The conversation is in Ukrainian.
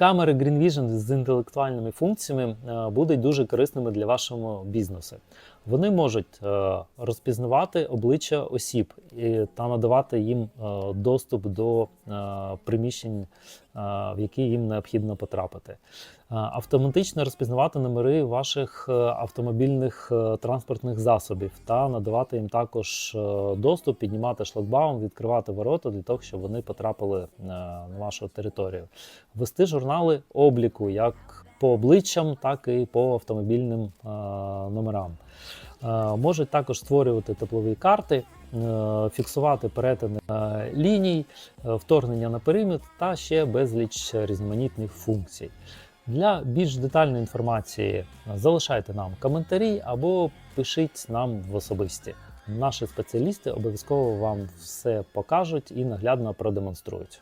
Камери Green Vision з інтелектуальними функціями е, будуть дуже корисними для вашого бізнесу. Вони можуть е, розпізнавати обличчя осіб та надавати їм е, доступ до е, приміщень, е, в які їм необхідно потрапити. Автоматично розпізнавати номери ваших автомобільних транспортних засобів та надавати їм також доступ, піднімати шлагбаум, відкривати ворота для того, щоб вони потрапили на вашу територію. Вести журнали обліку як по обличчям, так і по автомобільним е, номерам. Е, Можуть також створювати теплові карти, е, фіксувати перетини ліній, вторгнення на периметр та ще безліч різноманітних функцій. Для більш детальної інформації залишайте нам коментарі або пишіть нам в особисті. Наші спеціалісти обов'язково вам все покажуть і наглядно продемонструють.